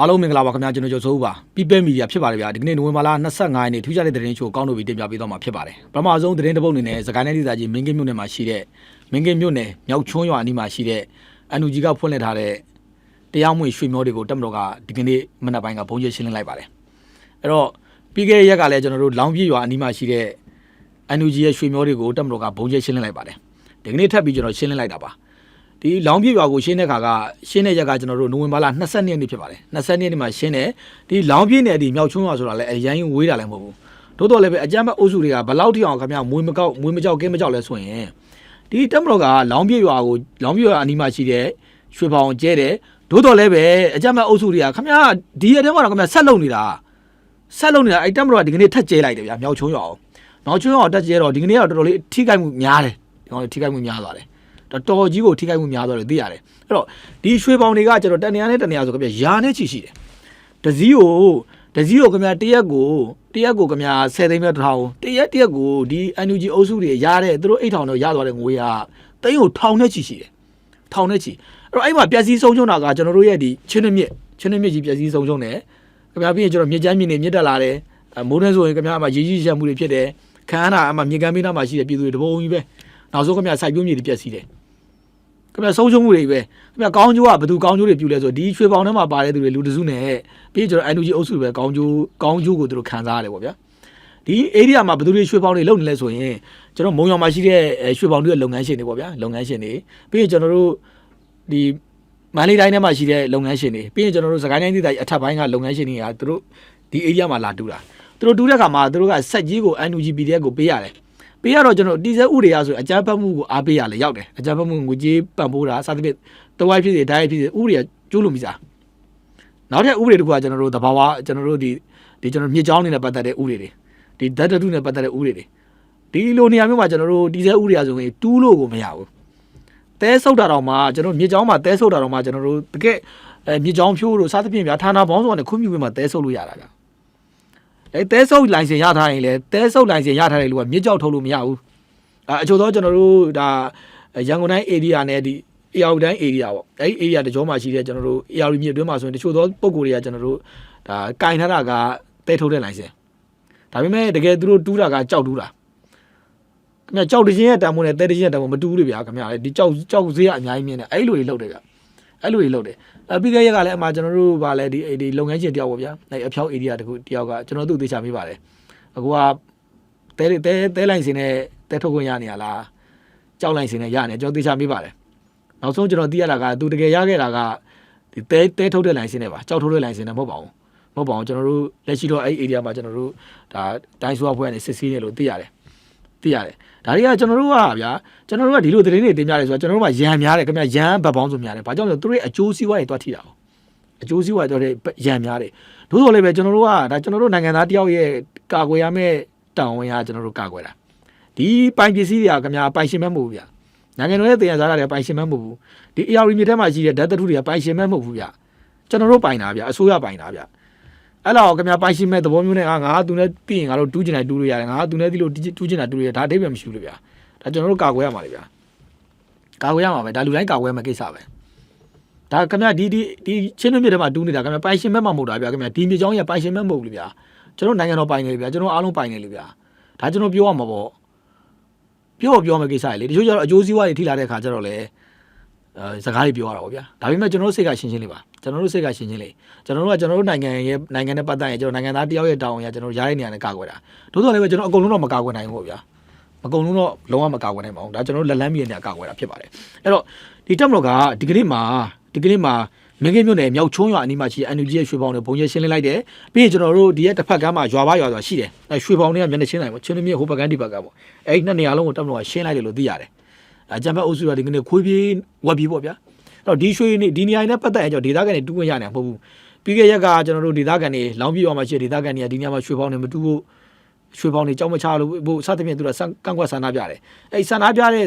အားလုံးမင်္ဂလာပါခင်ဗျာကျွန်တော်ကျော်စိုးပါ People Media ဖြစ်ပါတယ်ဗျာဒီကနေ့နိုဝင်ဘာလ25ရက်နေ့ထူးခြားတဲ့သတင်းချိုးကောင်းလို့ပြီးတင်ပြပေးသွားမှာဖြစ်ပါတယ်ပထမဆုံးသတင်းတစ်ပုဒ်အနေနဲ့စကိုင်းတိုင်းဒေသကြီးမင်းကင်းမြို့နယ်မှာရှိတဲ့မင်းကင်းမြို့နယ်မြောက်ချွန်းရွာအနီးမှာရှိတဲ့အန်ယူဂျီကဖွင့်လှစ်ထားတဲ့တရားမဝင်ရွှေမျိုးတွေကိုတက်မတော်ကဒီကနေ့မနက်ပိုင်းကဘုံကျရှင်းလင်းလိုက်ပါတယ်အဲ့တော့ပြီးခဲ့တဲ့ရက်ကလည်းကျွန်တော်တို့လောင်ပြည့်ရွာအနီးမှာရှိတဲ့အန်ယူဂျီရဲ့ရွှေမျိုးတွေကိုတက်မတော်ကဘုံကျရှင်းလင်းလိုက်ပါတယ်ဒီကနေ့ထပ်ပြီးကျွန်တော်ရှင်းလင်းလိုက်တာပါ ဒီလောင်ပြည့်ရွာကိုရှင်းတဲ့ခါကရှင်းတဲ့ရက်ကကျွန်တော်တို့နိုဝင်ဘာလ22ရက်နေ့ဖြစ်ပါတယ်22ရက်နေ့မှာရှင်းတယ်ဒီလောင်ပြည့်နယ်ဒီမြောက်ချုံးရွာဆိုတာလည်းအရင်ဝေးတာလည်းမဟုတ်ဘူးတိုးတော်လည်းပဲအကြမ်းဖက်အုပ်စုတွေကဘလောက်ထိအောင်ခင်ဗျာမွေးမကောက်မွေးမကြောက်ကင်းမကြောက်လဲဆိုရင်ဒီတက်မတော်ကလောင်ပြည့်ရွာကိုလောင်ပြည့်ရွာအနီးမှာရှိတဲ့ရွှေပေါင်ကျဲတယ်ဒိုးတော်လည်းပဲအကြမ်းဖက်အုပ်စုတွေကခင်ဗျာဒီရက်တည်းမှာတော့ခင်ဗျာဆက်လုံနေတာဆက်လုံနေတာအဲ့တက်မတော်ကဒီကနေ့ထက်ကျဲလိုက်တယ်ဗျာမြောက်ချုံးရွာအောင်မြောက်ချုံးရွာတက်ကျဲတော့ဒီကနေ့ကတော့တော်တော်လေးထိခိုက်မှုများတယ်ဒီကောင်လေးထိခိုက်မှုများသွားတယ် တော်တော်ကြီးကိုထိခိုက်မှုများသွားတယ်သိရတယ်အဲ့တော့ဒီရွှေပေါင်တွေကကျွန်တော်တနေရာနဲ့တနေရာဆိုခင်ဗျရာနဲ့ချီရှိတယ်တစည်းကိုတစည်းကိုခင်ဗျတရက်ကိုတရက်ကိုခင်ဗျ10သိန်းပဲတစ်ထောင်တရက်တရက်ကိုဒီ NUG အုပ်စုတွေရတဲ့သူတို့အိတ်ထောင်တော့ရသွားတဲ့ငွေကသိန်းကိုထောင်နဲ့ချီရှိတယ်ထောင်နဲ့ချီအဲ့တော့အဲ့မှာပျက်စီးဆုံးရှုံးတာကကျွန်တော်တို့ရဲ့ဒီချင်းနှမြစ်ချင်းနှမြစ်ကြီးပျက်စီးဆုံးရှုံးတယ်ခင်ဗျပြီးရင်ကျွန်တော်မြစ်ချမ်းမြစ်နေမြစ်တက်လာတယ်အဲမိုးထဲဆိုရင်ခင်ဗျအမှရေကြီးရှမ်းမှုတွေဖြစ်တယ်ခန်းနာအမှမြစ်ကမ်းဘေးနားမှာရှိတဲ့ပြည်သူတွေတဘုံကြီးပဲနောက်ဆုံးခင်ဗျစိုက်ပျိုးမြေတွေပျက်စီးတယ် ခင်ဗျဆုံးရှုံးမှုတွေပဲခင်ဗျကောင်းကျိုးကဘယ်သူကောင်းကျိုးတွေပြုလဲဆိုဒီရွှေပေါင်ထဲမှာပါတဲ့သူတွေလူတစုနဲ့ပြီးရင်ကျွန်တော် NUG အုပ်စုတွေပဲကောင်းကျိုးကောင်းကျိုးကိုသူတို့ခံစားရတယ်ပေါ့ဗျာဒီ area မှာဘယ်သူတွေရွှေပေါင်တွေလုပ်နေလဲဆိုရင်ကျွန်တော်မုံရောင်မှာရှိတဲ့အဲရွှေပေါင်တွေရဲ့လုပ်ငန်းရှင်တွေပေါ့ဗျာလုပ်ငန်းရှင်တွေပြီးရင်ကျွန်တော်တို့ဒီမန္တလေးတိုင်းထဲမှာရှိတဲ့လုပ်ငန်းရှင်တွေပြီးရင်ကျွန်တော်တို့စကိုင်းတိုင်းဒေသကြီးအထက်ပိုင်းကလုပ်ငန်းရှင်တွေကသူတို့ဒီ area မှာလာတူတာသူတို့တူတဲ့အခါမှာသူတို့ကစက်ကြီးကို NUG PDF ကိုပေးရတယ် ပေးရတော့ကျွန်တော်တီဇဲဥတွေရဆိုအကြမ်းဖက်မှုကိုအားပေးရလေရောက်တယ်အကြမ်းဖက်မှုငွေကြေးပံ့ပိုးတာစသဖြင့်တဝိုင်းဖြစ်စေဒိုင်းဖြစ်စေဥတွေကကျိုးလို့မိစားနောက်ထပ်ဥပဒေတစ်ခုကကျွန်တော်တို့တဘာဝကျွန်တော်တို့ဒီဒီကျွန်တော်မြေချောင်းနေနဲ့ပတ်သက်တဲ့ဥတွေတွေဒီဓာတ်တတုနဲ့ပတ်သက်တဲ့ဥတွေတွေဒီလိုနေရာမျိုးမှာကျွန်တော်တို့တီဇဲဥတွေရဆိုရင်တူးလို့ကိုမရဘူးတဲဆုပ်တာတော့မှကျွန်တော်မြေချောင်းမှာတဲဆုပ်တာတော့မှကျွန်တော်တို့တကယ်အဲမြေချောင်းဖြိုးတို့စသဖြင့်ဗျာဌာနပေါင်းစုံနဲ့ခွင့်ပြုပေးမှတဲဆုပ်လို့ရတာက အဲတဲဆုပ်လိုင်စင်ရထားရင်လေတဲဆုပ်လိုင်စင်ရထားတဲ့လူကမြစ်ကြောက်ထုတ်လို့မရဘူးအဲအချို့သောကျွန်တော်တို့ဒါရန်ကုန်တိုင်း area နဲ့ဒီ AR တိုင်း area ပေါ့အဲဒီ area တကြောမှာရှိတဲ့ကျွန်တော်တို့ AR မြစ်အတွင်းမှာဆိုရင်တချို့သောပုံကိုယ်တွေကကျွန်တော်တို့ဒါကင်ထားတာကတဲထုတ်တဲ့လိုင်စင်ဒါပေမဲ့တကယ်သူတို့တူးတာကကြောက်တူးတာခင်ဗျကြောက်တခြင်းရဲ့တံမိုးနဲ့တဲတခြင်းရဲ့တံမိုးမတူဘူးလေဗျာခင်ဗျဒီကြောက်ကြောက်ဈေးကအများကြီးမြင်တယ်အဲ့လိုတွေလုပ်တယ်ဗျ အဲ့လိုတွေလုပ်တယ်အပြီးခဲ့ရက်ကလည်းအမှကျွန်တော်တို့ဗာလဲဒီဒီလုပ်ငန်းရှင်တယောက်ပေါ့ဗျာအဲ့အဖျောက် area တခုတယောက်ကကျွန်တော်တို့သိချာမိပါတယ်အခုကတဲတဲတဲလိုင်းစင်နဲ့တဲထုတ်ခွင့်ရနေရလားကြောက်လိုင်းစင်နဲ့ရနေကျွန်တော်သိချာမိပါတယ်နောက်ဆုံးကျွန်တော်သိရတာကသူတကယ်ရခဲ့တာကဒီတဲတဲထုတ်တဲ့လိုင်းစင်နဲ့ပါကြောက်ထုတ်တဲ့လိုင်းစင်နဲ့မဟုတ်ပါဘူးမဟုတ်ပါဘူးကျွန်တော်တို့လက်ရှိတော့အဲ့ area မှာကျွန်တော်တို့ဒါတိုင်းစွာဖွဲ့ကနေစစ်ဆေးနေလို့သိရတယ် သိရတယ်ဒါတွေကကျွန်တော်တို့ကဗျာကျွန်တော်တို့ကဒီလိုသတင်းတွေတင်ပြတယ်ဆိုတော့ကျွန်တော်တို့ကရန်များတယ်ခင်ဗျရန်ဘက်ပေါင်းစုများတယ်ဘာကြောင့်လဲသူတို့ရဲ့အကျိုးစီးပွားတွေတွားထိတာအောင်အကျိုးစီးပွားတွေတွားတဲ့ရန်များတယ်သို့တော်လည်းပဲကျွန်တော်တို့ကဒါကျွန်တော်တို့နိုင်ငံသားတယောက်ရဲ့ကာကွယ်ရမယ့်တောင်းဝင်ရကျွန်တော်တို့ကာကွယ်တာဒီပိုင်ပစ္စည်းတွေကခင်ဗျပိုင်ရှင်မဲ့မဟုတ်ဘူးဗျာနိုင်ငံတော်ရဲ့တရားစားတာတွေပိုင်ရှင်မဲ့မဟုတ်ဘူးဒီ AR မြေထဲမှာရှိတဲ့ဓာတ်သတ္တုတွေကပိုင်ရှင်မဲ့မဟုတ်ဘူးဗျာကျွန်တော်တို့ပိုင်တာဗျာအစိုးရပိုင်တာဗျာ အဲ့လောက်ခင်ဗျာပိုင်ရှင်မဲ့သဘောမျိုးနဲ့ငါငါသူနဲ့ပြီးရင်ငါတို့တူးကျင်တိုင်းတူးလို့ရတယ်ငါသူနဲ့ဒီလိုတူးကျင်တာတူးလို့ရတယ်ဒါအတိတ်ပဲမရှိဘူးလေဗျာဒါကျွန်တော်တို့ကာကွယ်ရမှာလေဗျာကာကွယ်ရမှာပဲဒါလူတိုင်းကာကွယ်မှာကိစ္စပဲဒါခင်ဗျာဒီဒီဒီချင်းတွင်းမြစ်ထဲမှာတူးနေတာခင်ဗျာပိုင်ရှင်မဲ့မမဟုတ်တာဗျာခင်ဗျာဒီမြေကြောင်းကြီးပိုင်ရှင်မဲ့မဟုတ်ဘူးလေဗျာကျွန်တော်နိုင်ငံတော်ပိုင်နေလေဗျာကျွန်တော်အားလုံးပိုင်နေလေဗျာဒါကျွန်တော်ပြောရမှာပေါ့ပြောပြောမယ့်ကိစ္စလေတချို့ကျတော့အကျိုးစီးပွားတွေထိလာတဲ့ခါကျတော့လေအဲ စကားတွေပြောရတာပေါ့ဗျာဒါပေမဲ့ကျွန်တော်တို့စိတ်ကရှင်းရှင်းလေးပါကျွန်တော်တို့စိတ်ကရှင်းရှင်းလေးကျွန်တော်တို့ကကျွန်တော်တို့နိုင်ငံရဲ့နိုင်ငံနဲ့ပတ်သက်ရင်ကျွန်တော်နိုင်ငံသားတယောက်ရဲ့တောင်းရကျွန်တော်ရားတဲ့နေရာနဲ့ကာကွယ်တာတိုးတော်လည်းပဲကျွန်တော်အကုန်လုံးတော့မကာကွယ်နိုင်ဘူးပေါ့ဗျာအကုန်လုံးတော့လုံးဝမကာကွယ်နိုင်ပါဘူးဒါကျွန်တော်တို့လက်လန်းမြေနဲ့ကာကွယ်တာဖြစ်ပါတယ်အဲ့တော့ဒီတက်မလို့ကဒီကနေ့မှာဒီကနေ့မှာမင်းကင်းမြို့နယ်မြောက်ချုံးရွာအနီးမှာရှိတဲ့ NUG ရဲ့ရွှေပေါင်တွေဘုံရဲရှင်းလင်းလိုက်တယ်ပြီးရင်ကျွန်တော်တို့ဒီရဲ့တစ်ဖက်ကမ်းမှာရွာပါရွာဆိုတာရှိတယ်အဲရွှေပေါင်တွေကမျက်နှာချင်းတိုင်းပေါ့ချင်းမြင့်ဟိုဘက်ကမ်းဒီဘက်ကမ်းပေါ့အဲ့ဒီနှစ်နေရာလုံးကိုတက်မလို့ကရှင်းလိုက်တယ်လို့သိရတယ် အကြံဖက်အုပ်စုကဒီကနေ့ခွေးပြေးဝက်ပြေးပေါ့ဗျာအဲ့တော့ဒီရွှေနေဒီနေရာနဲ့ပတ်သက်ရင်ကျွန်တော်ဒေသခံတွေတူးခွင့်ရနေမှာမဟုတ်ဘူးပြီးခဲ့ရက်ကကျွန်တော်တို့ဒေသခံတွေလောင်းပြေးရွာမှာရှိတဲ့ဒေသခံတွေကဒီနေရာမှာရွှေပေါင်တွေမတူးဖို့ရွှေပေါင်တွေကြောက်မချလို့ဘို့စသဖြင့်သူကကန့်ကွက်ဆန္ဒပြတယ်အဲ့ဆန္ဒပြတဲ့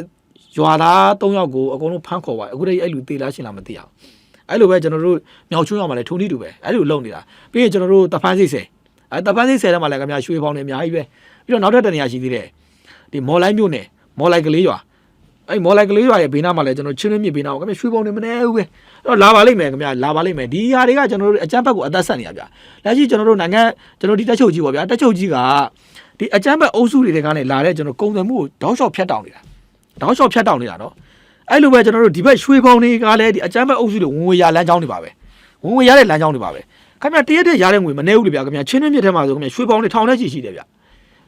ရွာသား၃ယောက်ကိုအကုန်လုံးဖမ်းခေါ်သွားတယ်အခုတည်းအဲ့လူတေလားရှင်လားမသိအောင်အဲ့လိုပဲကျွန်တော်တို့မြောက်ချုံရောက်မှာလည်းထုံထီတူပဲအဲ့လိုလုပ်နေတာပြီးရင်ကျွန်တော်တို့တဖန်းစိတ်ဆယ်အဲ့တဖန်းစိတ်ဆယ်ထဲမှာလည်းခင်ဗျာရွှေပေါင်းနေအများကြီးပဲပြီးတော့နောက်ထပ်တနေရာရှိသေးတယ်ဒီမော်လိုက်မြို့နယ်မော်လိုက်ကလေးရွာ အဲ့မော်လိုက်ကလေးရွာရဲ့ဘေးနားမှာလည်းကျွန်တော်ချင်းရင်းမြစ်ဘေးနားမှာခင်ဗျရွှေပုံနေမနေဘူးပဲအဲ့တော့လာပါလိမ့်မယ်ခင်ဗျလာပါလိမ့်မယ်ဒီဟာတွေကကျွန်တော်တို့အကြမ်းဖက်ကိုအသက်ဆက်နေရဗျလက်ရှိကျွန်တော်တို့နိုင်ငံကျွန်တော်ဒီတက်ချုပ်ကြီးပေါ့ဗျာတက်ချုပ်ကြီးကဒီအကြမ်းဖက်အုပ်စုတွေကနေလာတဲ့ကျွန်တော်ကုံစံမှုကိုတောက်လျှောက်ဖြတ်တောင်းနေတာတောက်လျှောက်ဖြတ်တောင်းနေတာနော်အဲ့လိုပဲကျွန်တော်တို့ဒီဘက်ရွှေပုံတွေကလည်းဒီအကြမ်းဖက်အုပ်စုတွေဝင်ဝေရလမ်းကြောင်းတွေပါပဲဝင်ဝေရတဲ့လမ်းကြောင်းတွေပါပဲခင်ဗျတရက်တည်းရတဲ့ငွေမနေဘူးလေဗျာခင်ဗျချင်းရင်းမြစ်ထဲမှာဆိုခင်ဗျရွှေပုံတွေထောင်ထဲချီရှိတယ်ဗျ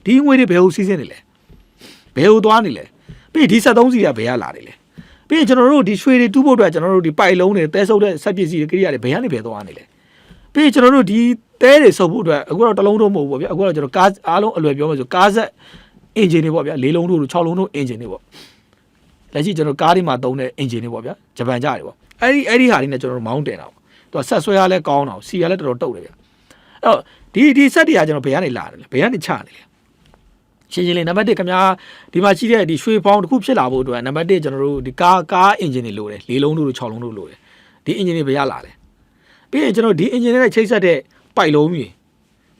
ဒီငွေတွေဘယ်ကိုစီးစင်းနေလဲဘယ်ကိုသွားနေလဲ ပြီးဒီ73စီကဘယ်ကလာတယ်လဲပြီးရင်ကျွန်တော်တို့ဒီရွှေတွေတူးဖို့အတွက်ကျွန်တော်တို့ဒီပိုက်လုံးတွေတဲဆုပ်တဲ့ဆက်ပစ္စည်းတွေကိရိယာတွေဘယ်ကနေဘယ်သွားနေလဲပြီးရင်ကျွန်တော်တို့ဒီတဲတွေဆုပ်ဖို့အတွက်အခုတော့တစ်လုံးတော့မဟုတ်ဘူးပေါ့ဗျအခုတော့ကျွန်တော်ကားအားလုံးအလွယ်ပြောမယ်ဆိုကားဆက်အင်ဂျင်တွေပေါ့ဗျ၄လုံးတို့6လုံးတို့အင်ဂျင်တွေပေါ့လက်ရှိကျွန်တော်ကားတွေမှာသုံးတဲ့အင်ဂျင်တွေပေါ့ဗျဂျပန်ကြတွေပေါ့အဲ့ဒီအဲ့ဒီဟာတွေနဲ့ကျွန်တော်တို့မောင်းတင်တာပေါ့သူကဆက်ဆွဲရလဲကောင်းတာစီရလဲတော်တော်တုတ်တယ်ဗျအဲ့တော့ဒီဒီဆက်တွေကကျွန်တော်ဘယ်ကနေလာတယ်လဲဘယ်ကနေချနေလဲ ရှင်းရှင်းလေးနံပါတ်1ခင်ဗျာဒီမှာရှိတဲ့ဒီရွှေဖောင်းတစ်ခုဖြစ်လာဖို့အတွက်နံပါတ်1ကျွန်တော်တို့ဒီကားကားအင်ဂျင်တွေလိုတယ်၄လုံးတို့6လုံးတို့လိုတယ်ဒီအင်ဂျင်တွေဘယ်ရလာလဲပြီးရင်ကျွန်တော်ဒီအင်ဂျင်တွေနဲ့ချိတ်ဆက်တဲ့ပိုက်လုံးကြီး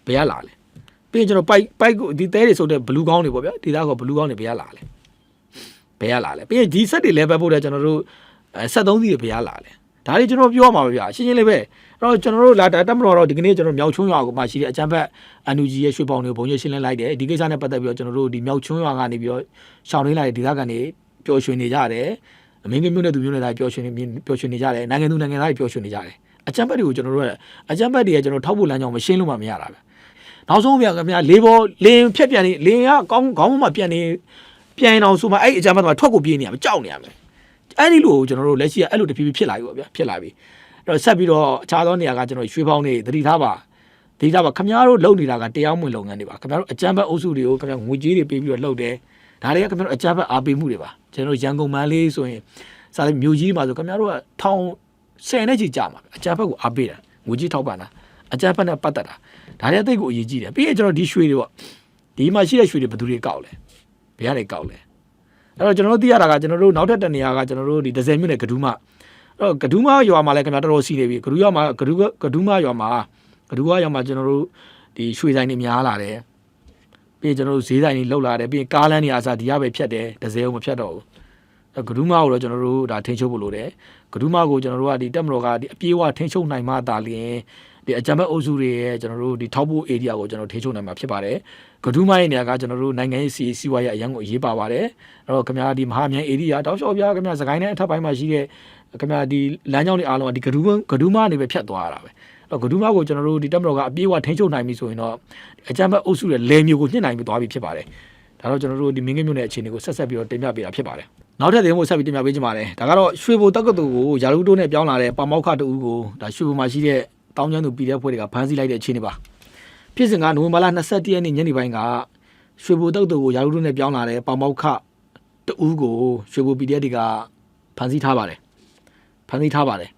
ဘယ်ရလာလဲပြီးရင်ကျွန်တော်ပိုက်ပိုက်ကိုဒီသဲတွေဆိုတဲ့ဘလူးကောင်းတွေပေါ့ဗျာဒီသားကဘလူးကောင်းတွေဘယ်ရလာလဲဘယ်ရလာလဲပြီးရင်ဒီဆက်တွေ level ဖို့တဲ့ကျွန်တော်တို့အဲ73စီးတွေဘယ်ရလာလဲဒါတွေကျွန်တော်ပြောမှာပါဗျာရှင်းရှင်းလေးပဲအဲ့ တော့ကျွန်တော်တို့လာတက်မတော်တော့ဒီကနေ့ကျွန်တော်မြောက်ချုံရွာကိုမှရှိတဲ့အချမ်းဘက်အန်ယူဂျီရဲ့ရွှေပေါင်တွေကိုဘုံရရှင်းလင်းလိုက်တယ်ဒီကိစ္စနဲ့ပတ်သက်ပြီးတော့ကျွန်တော်တို့ဒီမြောက်ချုံရွာကနေပြီးတော့ရှောင်းရင်းလိုက်တဲ့ဒေသခံတွေပျော်ရွှင်နေကြတယ်အမင်းကမျိုးနဲ့သူမျိုးနဲ့သားပျော်ရွှင်နေပျော်ရွှင်နေကြတယ်နိုင်ငံသူနိုင်ငံသားတွေပျော်ရွှင်နေကြတယ်အချမ်းဘက်တွေကိုကျွန်တော်တို့ကအချမ်းဘက်တွေကကျွန်တော်ထောက်ဖို့လမ်းကြောင်းမရှင်းလို့မှမရတာပဲနောက်ဆုံးဗျာခင်ဗျာလေးဘောလင်းဖြက်ပြန်နေလင်းကကောင်းကောင်းမှပြန်နေပြန်အောင်ဆိုမှအဲ့အချမ်းဘက်မှာထွက်ကိုပြေးနေရမယ်ကြောက်နေရမယ်အဲ့ဒီလိုကျွန်တော်တို့လက်ရှိကအဲ့လိုတဖြည်းဖြည်းဖြစ်လာပြီပေါ့ဗျာဖြစ်လာပြီအဲ့ တော့ဆက်ပြီးတော့အခြားသောနေရာကကျွန်တော်ရွှေပေါင်းနေသတိထားပါသတိထားပါခင်ဗျားတို့လုပ်နေတာကတရားမဝင်လုပ်ငန်းတွေပါခင်ဗျားတို့အကြမ်းဖက်အုပ်စုတွေကိုခင်ဗျားငွေကြေးတွေပေးပြီးတော့လုပ်တယ်ဒါတွေကခင်ဗျားတို့အကြမ်းဖက်အားပေးမှုတွေပါကျွန်တော်တို့ရန်ကုန်မန်းလေးဆိုရင်စားတဲ့မြို့ကြီးမှာဆိုခင်ဗျားတို့ကထောင်ဆယ်နဲ့ချီကြာမှာအကြမ်းဖက်ကိုအားပေးတာငွေကြေးထောက်ပံ့တာအကြမ်းဖက်နဲ့ပတ်သက်တာဒါတွေအသိကိုအရေးကြီးတယ်ပြီးရင်ကျွန်တော်ဒီရွှေတွေပေါ့ဒီမှာရှိတဲ့ရွှေတွေဘယ်သူတွေကောက်လဲဘယ်ကနေကောက်လဲအဲ့တော့ကျွန်တော်တို့သိရတာကကျွန်တော်တို့နောက်ထပ်တနေရာကကျွန်တော်တို့ဒီဒဇယ်မြို့နယ်ကဒူးမ အဲ့တော့ဂဒူးမရွာမှာလည်းခင်ဗျာတော်တော်စီနေပြီဂဒူးရွာမှာဂဒူးဂဒူးမရွာမှာဂဒူးရွာမှာကျွန်တော်တို့ဒီရွှေဆိုင်တွေများလာတယ်ပြီးရင်ကျွန်တော်တို့ဈေးဆိုင်တွေလောက်လာတယ်ပြီးရင်ကားလမ်းတွေအားစားဒီရပဲဖြတ်တယ်ဒဇယ်အောင်မဖြတ်တော့ဘူးအဲ့ဂဒူးမကိုတော့ကျွန်တော်တို့ဒါထိန်းချုပ်ဖို့လိုတယ်ဂဒူးမကိုကျွန်တော်တို့ကဒီတက်မတော်ကဒီအပြေးအဝထိန်းချုပ်နိုင်မှသာလျှင်ဒီအကြံဘက်အုပ်စုတွေရဲ့ကျွန်တော်တို့ဒီထောက်ဖို့ area ကိုကျွန်တော်ထိန်းချုပ်နိုင်မှာဖြစ်ပါတယ်ဂဒူးမရဲ့နေရာကကျွန်တော်တို့နိုင်ငံရေးစီစီဝါရဲ့အရန်ကိုအရေးပါပါတယ်အဲ့တော့ခင်ဗျားဒီမဟာမြိုင် area တောက်လျှောက်ပြခင်ဗျားစကိုင်းနဲ့အထက်ပိုင်းမှာရှိတဲ့ ခင်ဗျာဒီလမ်းကြောင်းတွေအားလုံးကဒီဂဒူးဂဒူးမနေပဲဖြတ်သွားရတာပဲအဲ့ဂဒူးမကိုကျွန်တော်တို့ဒီတက်မတော်ကအပြေးအဝထိန်းချုပ်နိုင်ပြီဆိုရင်တော့အကြမ်းဖက်အုပ်စုရဲ့လေမျိုးကိုညှစ်နိုင်ပြီးသွားပြီဖြစ်ပါတယ်ဒါတော့ကျွန်တော်တို့ဒီမင်းကင်းမြို့နယ်အခြေအနေကိုဆက်ဆက်ပြီးတော့တင်ပြပေးတာဖြစ်ပါတယ်နောက်ထပ်သတင်းကိုဆက်ပြီးတင်ပြပေးကြပါမယ်ဒါကတော့ရွှေဘိုတက္ကသိုလ်ကိုယာရုတိုးနဲ့ပြောင်းလာတဲ့ပါမောက်ခတူဦးကိုဒါရွှေဘိုမှာရှိတဲ့တောင်းကျမ်းသူပြည်တဲ့ဖွဲ့တွေကဖမ်းဆီးလိုက်တဲ့အခြေအနေပါဖြစ်စဉ်ကနိုဝင်ဘာလ22ရက်နေ့ညနေပိုင်းကရွှေဘိုတက္ကသိုလ်ကိုယာရုတိုးနဲ့ပြောင်းလာတဲ့ပါမောက်ခတူဦးကိုရွှေဘိုပြည်တဲ့တွေကဖမ်းဆီးထားပါတယ် ဖန်ဆီးထားပါတယ်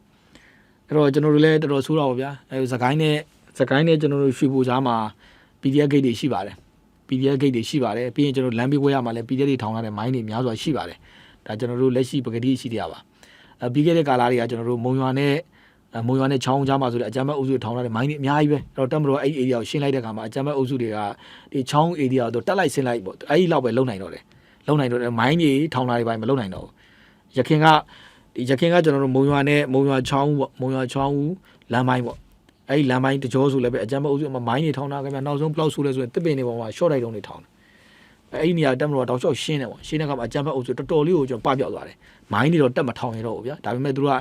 အဲ့တော့ကျွန်တော်တို့လည်းတော်တော်ဆိုးတော့ဗျာအဲစကိုင်းနဲ့စကိုင်းနဲ့ကျွန်တော်တို့ရွှေပူကြားမှာ PDF gate တွေရှိပါတယ် PDF gate တွေရှိပါတယ်ပြီးရင်ကျွန်တော်လမ်းဘေးဝဲရမှာလည်း PDF တွေထောင်ထားတဲ့မိုင်းတွေများစွာရှိပါတယ်ဒါကျွန်တော်တို့လက်ရှိပကတိရှိတရားပါအဲပြီးခဲ့တဲ့ကာလတွေကကျွန်တော်တို့မုံရွာနဲ့အဲမုံရွာနဲ့ချောင်းကြားမှာဆိုတဲ့အကြမ်းဖက်အုပ်စုတွေထောင်ထားတဲ့မိုင်းတွေအများကြီးပဲအဲ့တော့တက်မတော်အဲ့ဒီ area ကိုရှင်းလိုက်တဲ့အခါမှာအကြမ်းဖက်အုပ်စုတွေကဒီချောင်း area ကိုတက်လိုက်ဆင်းလိုက်ပေါ့အဲ့ဒီလောက်ပဲလုံနိုင်တော့တယ်လုံနိုင်တော့တယ်မိုင်းတွေထောင်ထားတွေပိုင်းမလုံနိုင်တော့ဘူးရခင်က ဒီရခင်ကကျွန်တော်တို့မုံရွာနဲ့မုံရွာချောင်းပေါ့မုံရွာချောင်းလမ်းပိုင်းပေါ့အဲ့ဒီလမ်းပိုင်းတကြောဆိုလည်းပဲအကြမ်းမအုပ်စုမှာမိုင်းတွေထောင်းတာခင်ဗျာနောက်ဆုံးဘလောက်ဆိုလဲဆိုရင်တစ်ပင်တွေပေါ်မှာ short လိုက်တုံးတွေထောင်းတယ်အဲ့ဒီနေရာတက်မလို့တောက်လျှောက်ရှင်းတယ်ပေါ့ရှင်းတဲ့အခါမှာအကြမ်းဖက်အုပ်စုတော်တော်လေးကိုကျွန်တော်ပပြောက်သွားတယ်မိုင်းတွေတော့တက်မထောင်ရတော့ဘူးဗျာဒါပေမဲ့သူတို့က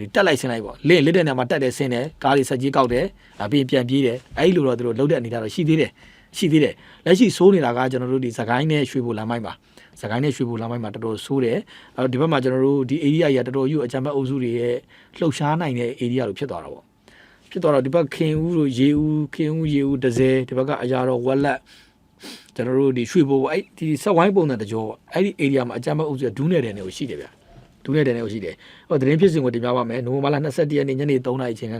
ဒီတက်လိုက်ဆင်းလိုက်ပေါ့လင့်လစ်တဲ့နေရာမှာတက်တယ်ဆင်းတယ်ကားတွေဆက်ကြီးကောက်တယ်အပြင်ပြန်ပြေးတယ်အဲ့ဒီလိုတော့သူတို့လှုပ်တဲ့အနေထားတော့ရှိသေးတယ်ရှိသေးတယ်လက်ရှိဆိုးနေတာကကျွန်တော်တို့ဒီစကိုင်းနဲ့ရွှေဘိုလမ်းပိုင်းပါ စကိုင်းနဲ့ရွှေဘိုလမ်းပိုင်းမှာတော်တော်ဆိုးတယ်အဲ့တော့ဒီဘက်မှာကျွန်တော်တို့ဒီ area ကြီးကတော်တော်ယူအကြမ်းဖက်အုပ်စုတွေရဲ့လှုပ်ရှားနိုင်တဲ့ area လို့ဖြစ်သွားတာပေါ့ဖြစ်သွားတော့ဒီဘက်ခင်ဦးတို့ရေဦးခင်ဦးရေဦးဒဇယ်ဒီဘက်ကအရာတော်ဝက်လက်ကျွန်တော်တို့ဒီရွှေဘိုပေါ့အဲ့ဒီဆက်ဝိုင်းပုံစံတကြောပေါ့အဲ့ဒီ area မှာအကြမ်းဖက်အုပ်စုကဒူးနေတဲ့နေကိုရှိတယ်ဗျာဒူးနေတဲ့နေကိုရှိတယ်ဟိုသတင်းဖြစ်စဉ်ကိုတင်ပြပါမယ်နိုဝင်ဘာလ22ရက်နေ့ညနေ3နာရီချိန်က